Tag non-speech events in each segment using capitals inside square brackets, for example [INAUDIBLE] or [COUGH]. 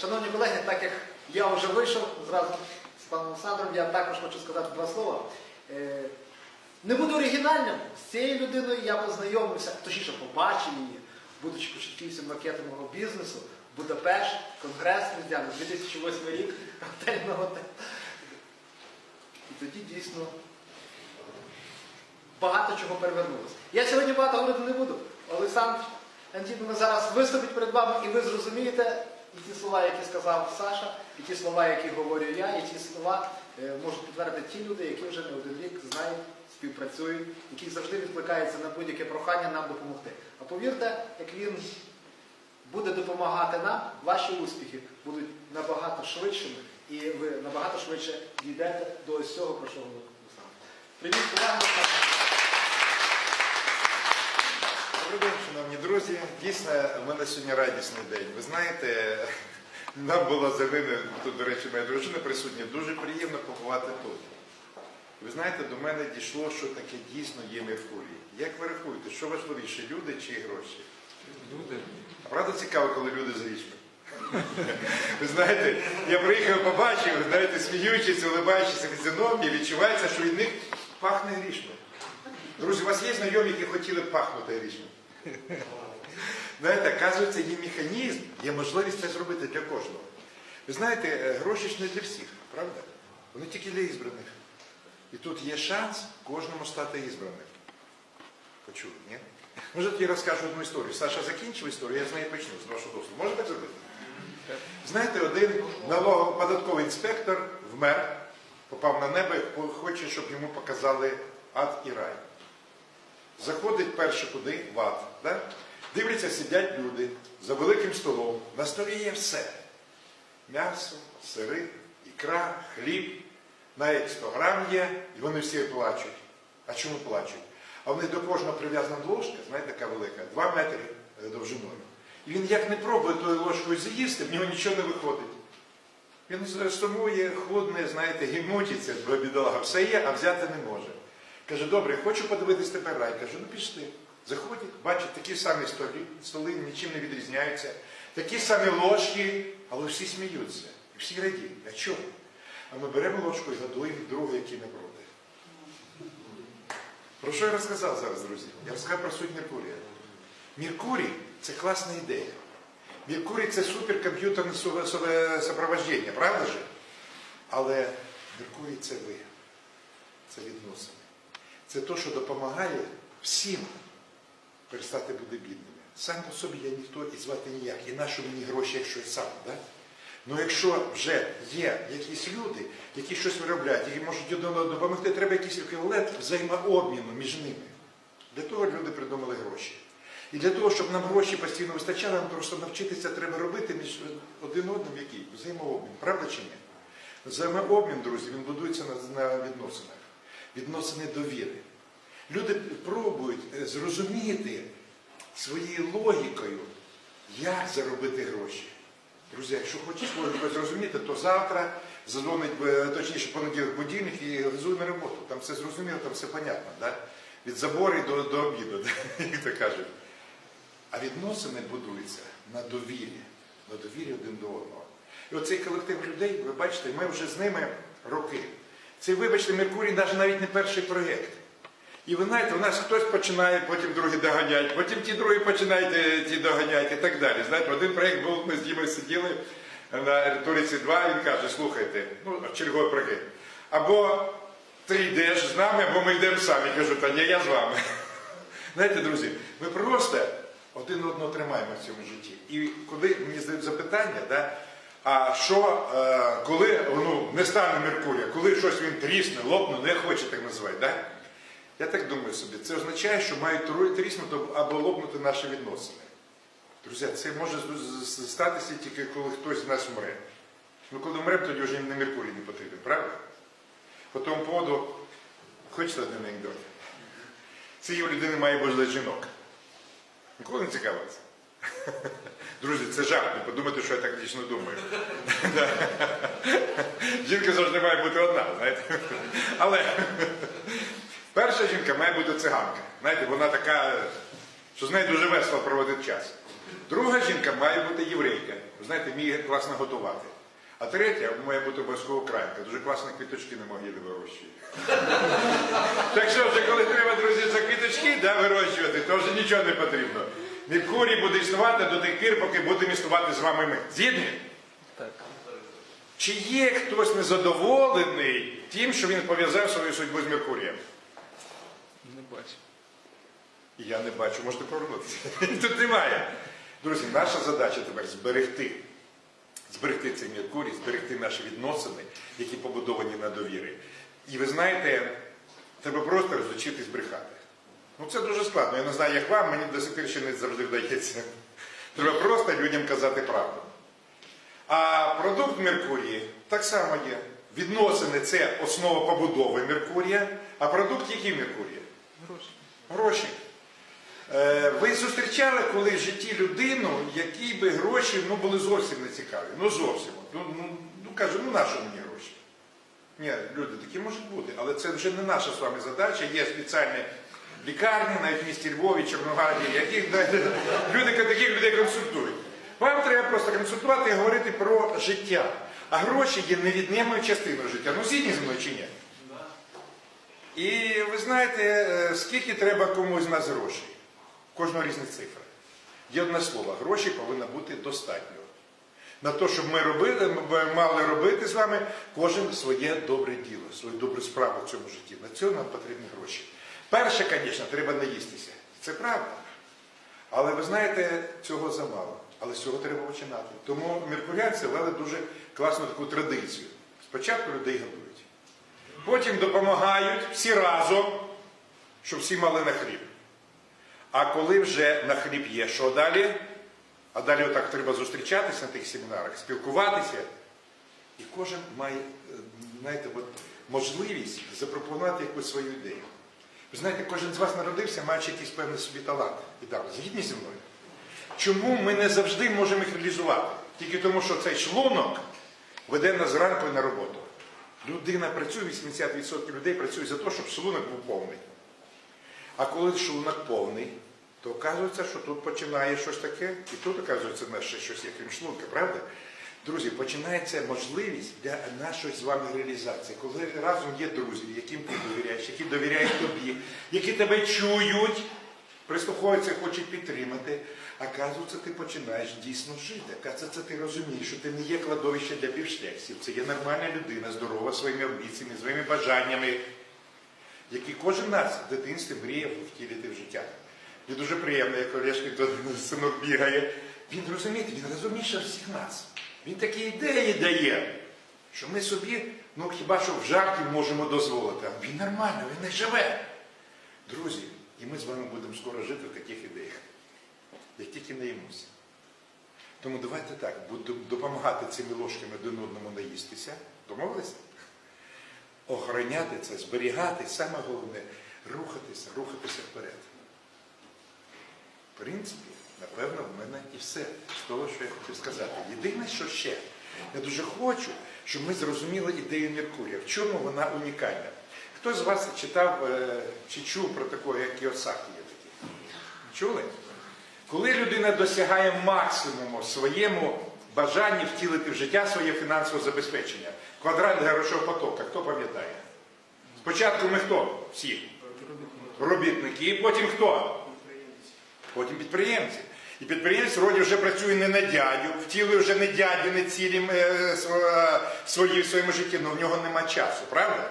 Шановні колеги, так як я вже вийшов зразу з паном Олександром, я також хочу сказати два слова. Е, Не буду оригінальним, з цією людиною я познайомився, точніше побачив її, будучи початківцем маркетингового бізнесу, Будапешт, конгрес Різдвяний, 2008 рік, [LAUGHS] готель на. І тоді дійсно багато чого перевернулося. Я сьогодні багато говорити не буду. Олександр Антіповна зараз виступить перед вами, і ви зрозумієте і ті слова, які сказав Саша, і ті слова, які говорю я, і ті слова е, можуть підтвердити ті люди, які вже не один рік знають, співпрацюють, які завжди відкликаються на будь-яке прохання нам допомогти. А повірте, як він буде допомагати нам, ваші успіхи будуть набагато швидшими, і ви набагато швидше дійдете до ось цього, про що Олександр. Привіт, колеги! Добрий день, шановні друзі. Дійсно, в мене сьогодні радісний день. Ви знаєте, [LAUGHS] нам було за ними, тут, до речі, моя дружина присутня, дуже приємно побувати тут. Ви знаєте, до мене дійшло, що таке дійсно є Меркурій. Як ви рахуєте, що важливіше, люди чи гроші? Люди. А правда цікаво, коли люди з грішми? [LAUGHS] Ви знаєте, я приїхав, побачив, ви знаєте, сміючись, улибаючись фізіономії, відчувається, що від них пахне грішми. Друзі, у вас є знайомі, які хотіли пахнути грішми? Знаєте, оказується, є механізм, є можливість це зробити для кожного. Ви знаєте, е, гроші ж не для всіх, правда? Вони тільки для ізбраних. І тут є шанс кожному стати ізбраним. Почули, ні? Може, тоді розкажу одну історію. Саша закінчив історію, я з неї почну, з вашого досвіду. Можна так зробити? Знаєте, один налогоподатковий інспектор вмер, попав на небо і хоче, щоб йому показали ад і рай. Заходить перше куди в ад. Да? Дивляться, сидять люди за великим столом. На столі є все. М'ясо, сири, ікра, хліб, навіть 100 грам є, і вони всі плачуть. А чому плачуть? А в них до кожного прив'язана ложка, знаєте, така велика, 2 метри е, довжиною. І він як не пробує тою ложкою з'їсти, в нього нічого не виходить. Він сумує, худне, знаєте, гімутиться, бо бідолага, все є, а взяти не може. Каже, добре, хочу подивитись тепер рай. Каже, ну пішли. Заходять, бачать такі самі столи, столи нічим не відрізняються, такі самі ложки, але всі сміються. І всі радіють. А чому? А ми беремо ложку і годуємо друга, який не проти. Про що я розказав зараз, друзі? Я розказав про суть Меркурія. Меркурій це класна ідея. Меркурій це суперкомп'ютерне су- су- супроводження, правда же? Але Меркурій це ви. Це відносини. Це те, що допомагає всім перестати бути бідними. Сам по собі я ніхто і звати ніяк. І нащо мені гроші, якщо я сам, да? Ну якщо вже є якісь люди, які щось виробляють, які можуть один одному допомогти, треба якийсь еквівалент взаємообміну між ними. Для того люди придумали гроші. І для того, щоб нам гроші постійно вистачало, нам просто навчитися треба робити між один одним який? Взаємообмін. Правда чи ні? Взаємообмін, друзі, він будується на, на відносинах. Відносини довіри. Люди пробують е, зрозуміти своєю логікою, як заробити гроші. Друзі, якщо хочеш логіку зрозуміти, то завтра задзвонить, е, точніше, понеділок будильник і газуй на роботу. Там все зрозуміло, там все понятно. Да? Від забори до, до обіду, [LAUGHS] як то кажуть. А відносини будуються на довірі, на довірі один до одного. І оцей колектив людей, ви бачите, ми вже з ними роки. Це, вибачте, Меркурій наш навіть не перший проєкт. І ви знаєте, у нас хтось починає, потім другі доганять, потім ті другі починають е, ті доганять і так далі. Знаєте, один проєкт був, ми з Дімою сиділи на риториці 2, він каже, слухайте, ну, черговий проєкт. Або ти йдеш з нами, або ми йдемо самі. Кажу, та ні, я з вами. [LAUGHS] Знаєте, друзі, ми просто один одного тримаємо в цьому житті. І коли мені задають запитання, да, а що, е, коли ну, не стане Меркурія, коли щось він трісне, лопне, не хоче так називати, да? я так думаю собі, це означає, що мають тріснути або лопнути наші відносини. Друзі, це може статися тільки коли хтось з нас вмре. Ну коли вмремо, тоді вже не Меркурій не потрібен, правда? По тому поводу, хочете один анекдот? Цієї людини має бути жінок. Ніколи не цікавиться. Друзі, це жарт, не подумайте, що я так дійсно думаю. [LAUGHS] Жінка завжди має бути одна, знаєте. Але Перша жінка має бути циганка. Знаєте, вона така, що з нею дуже весело проводить час. Друга жінка має бути єврейка. Ви знаєте, вміє класно готувати. А третя має бути обов'язково країнка. Дуже класно квіточки на могилі вирощує. Так що вже коли треба, друзі, за квіточки да, вирощувати, то вже нічого не потрібно. Меркурій буде існувати до тих пір, поки будемо існувати з вами ми. Згідні? Так. Чи є хтось незадоволений тим, що він пов'язав свою судьбу з Меркурієм? Не бачу. Я не бачу, можете повернутися. [LAUGHS] Тут немає. Друзі, наша задача тепер зберегти. Зберегти цей Меркурій, зберегти наші відносини, які побудовані на довірі. І ви знаєте, треба просто розучитись брехати. Ну це дуже складно. Я не знаю, як вам, мені до сих пір ще не завжди вдається. Треба просто людям казати правду. А продукт Меркурії так само є. Відносини це основа побудови Меркурія, а продукт який Меркурія? Гроші. Гроші. Е, ви зустрічали коли в житті людину, якій би гроші ну, були зовсім не цікаві. Ну зовсім. Ну, ну, ну каже, ну нащо мені гроші? Ні, люди такі можуть бути, але це вже не наша з вами задача. Є спеціальні лікарні, навіть в місті Львові, Чорнограді, яких люди таких людей консультують. Вам треба просто консультувати і говорити про життя. А гроші є невід'ємною частиною життя. Ну згідні зі мною чи ні? І ви знаєте, е, скільки треба комусь з нас грошей? Кожного різні цифри. Є одне слово, грошей повинно бути достатньо. На те, щоб ми робили, ми мали робити з вами кожен своє добре діло, свою добру справу в цьому житті. На цього нам потрібні гроші. Перше, звісно, треба наїстися. Це правда. Але ви знаєте, цього замало. Але з цього треба починати. Тому меркуріанці вели дуже класну таку традицію. Спочатку людей годують. Потім допомагають всі разом, щоб всі мали на хліб. А коли вже на хліб є, що далі? А далі отак треба зустрічатися на тих семінарах, спілкуватися. І кожен має е, знаєте, от, можливість запропонувати якусь свою ідею. Ви знаєте, кожен з вас народився, маючи якийсь певний собі талант і дар. Згідні зі мною? Чому ми не завжди можемо їх реалізувати? Тільки тому, що цей шлунок веде нас зранку на роботу. Людина працює, 80% людей працює за те, щоб шлунок був повний. А коли шлунок повний, то оказується, що тут починає щось таке, і тут, оказується, в ще щось є, крім шлунка, правда? Друзі, починається можливість для нашої з вами реалізації, коли разом є друзі, яким ти довіряєш, які довіряють тобі, які тебе чують, прислуховуються, хочуть підтримати. Оказується, ти починаєш дійсно жити. Оказується, ти розумієш, що ти не є кладовище для півшляхів. Це є нормальна людина, здорова своїми амбіціями, своїми бажаннями, які кожен нас в дитинстві мріяв втілити в життя. І дуже приємно, як тут синок бігає. Він розумієте, він розумніше всіх нас. Він такі ідеї дає, що ми собі, ну хіба що в жарті можемо дозволити. А він нормально, він не живе. Друзі, і ми з вами будемо скоро жити в таких ідеях, як тільки не. Тому давайте так, будемо допомагати цими ложками один одному наїстися. Домовилися? Охороняти це, зберігати, саме головне рухатися, рухатися вперед. В принципі, напевно, в мене і все з того, що я хотів сказати. Єдине, що ще, я дуже хочу, щоб ми зрозуміли ідею Меркурія. В чому вона унікальна? Хто з вас читав е, чи чув про такого, як Кіосакі є такий? Чули? Коли людина досягає максимуму своєму бажанні втілити в життя своє фінансове забезпечення, квадрат грошового потока, хто пам'ятає? Спочатку ми хто? Всі. Робітники, потім хто? Потім підприємці. І підприємець вроді вже працює не на дядю, втілює вже не дядю, не цілі е, свої в своєму житті, але в нього нема часу, правда?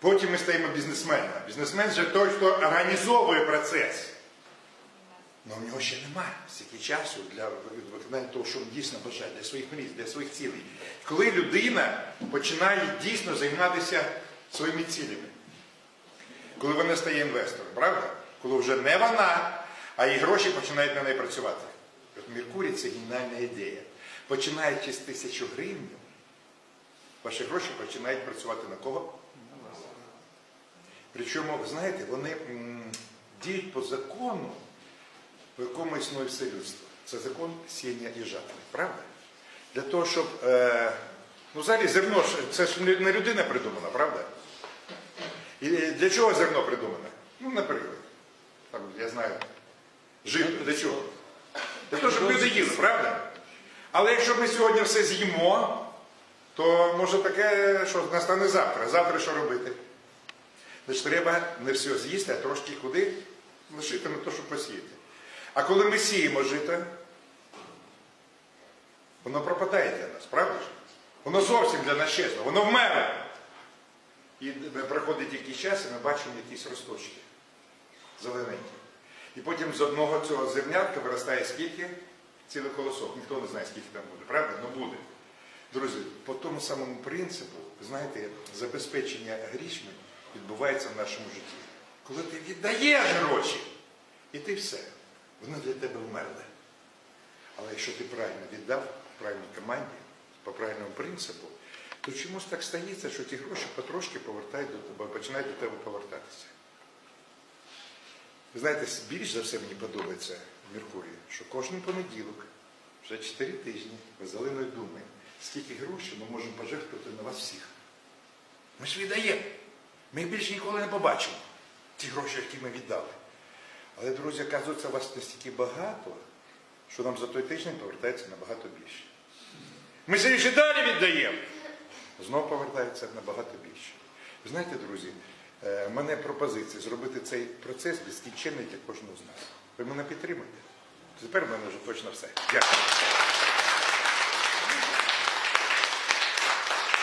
Потім ми стаємо бізнесменами. Бізнесмен вже той, хто організовує процес. Але в нього ще немає стільки часу для виконання того, що він дійсно бажає, для своїх мрій, для своїх цілей. Коли людина починає дійсно займатися своїми цілями, коли вона стає інвестором, правда? Коли вже не вона, а і гроші починають на неї працювати. От Меркурій це геніальна ідея. Починаючи з тисячу гривень, ваші гроші починають працювати на кого? Причому, знаєте, вони діють по закону, по якому існує все людство. Це закон сіння і жатви, правда? Для того, щоб. Е, ну, взагалі зерно це ж не людина придумана, правда? І для чого зерно придумане? Ну, наприклад, я знаю, жито, для чого? Для того, щоб люди їли, правда? Але якщо ми сьогодні все з'їмо, то може таке, що настане завтра. Завтра що робити? Значить, треба не все з'їсти, а трошки куди лишити на те, щоб посіяти. А коли ми сіємо жито, воно пропадає для нас, правда ж? Воно зовсім для нас чесно, воно вмерло. І проходить якийсь час, і ми бачимо якісь росточки зелененькі. І потім з одного цього зернятка виростає скільки? Цілий колосок. Ніхто не знає, скільки там буде, правда? Ну буде. Друзі, по тому самому принципу, знаєте, забезпечення грішми відбувається в нашому житті. Коли ти віддаєш гроші, і ти все, вони для тебе вмерли. Але якщо ти правильно віддав правильній команді, по правильному принципу, то чомусь так стається, що ті гроші потрошки повертають до тебе, починають до тебе повертатися. Ви знаєте, більш за все мені подобається в що кожен понеділок, вже 4 тижні, ми з Оленою думаємо, скільки грошей ми можемо пожертвувати на вас всіх. Ми ж віддаємо. Ми їх більше ніколи не побачимо, ті гроші, які ми віддали. Але, друзі, оказується, вас настільки багато, що нам за той тиждень повертається набагато більше. Ми ще далі віддаємо. Знову повертається набагато більше. Ви знаєте, друзі, е, мене пропозиція зробити цей процес безкінченний для кожного з нас. Ви мене підтримуєте? Тепер в мене вже точно все. Дякую.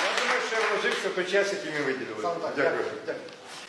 Я думаю, що я вложився по той час, який ми виділили. Дякую.